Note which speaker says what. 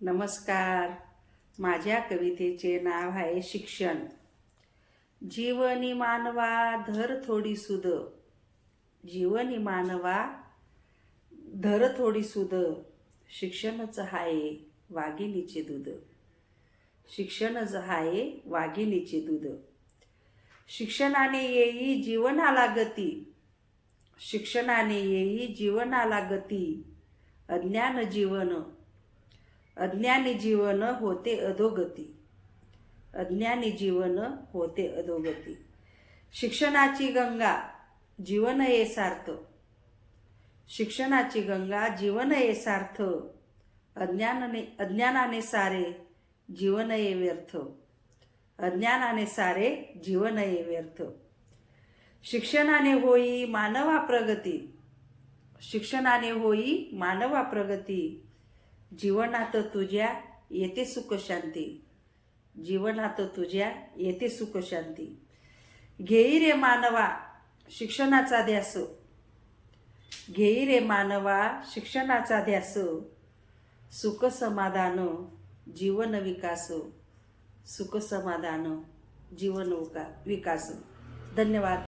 Speaker 1: नमस्कार. माझ्या कवितेचे नाव आहे शिक्षण. जीवनी मानवा धर थोडी सुद. जीवनी मानवा धर थोडी सुद. शिक्षणच हाये वाघिणीचे दूध. शिक्षणच हाये वाघिणीचे दूध. शिक्षणाने येई जीवनाला गती. शिक्षणाने येई जीवनाला गती. अज्ञान जीवन अज्ञानी जीवन होते अधोगती. अज्ञानी जीवन होते अधोगती. शिक्षणाची गंगा जीवन हे सार्थ. शिक्षणाची गंगा जीवन हे सार्थ. अज्ञानाने अज्ञानाने सारे जीवन हे व्यर्थ. अज्ञानाने सारे जीवन हे व्यर्थ. शिक्षणाने होई मानवा प्रगती. शिक्षणाने होई मानवा प्रगती. जीवनात तुझ्या येते सुखशांती जीवनात तुझ्या येते सुखशांती घेई रे मानवा शिक्षणाचा ध्यास घेई रे मानवा शिक्षणाचा ध्यास सुख समाधान जीवन विकास. सुख समाधान जीवन विका- विकास. धन्यवाद.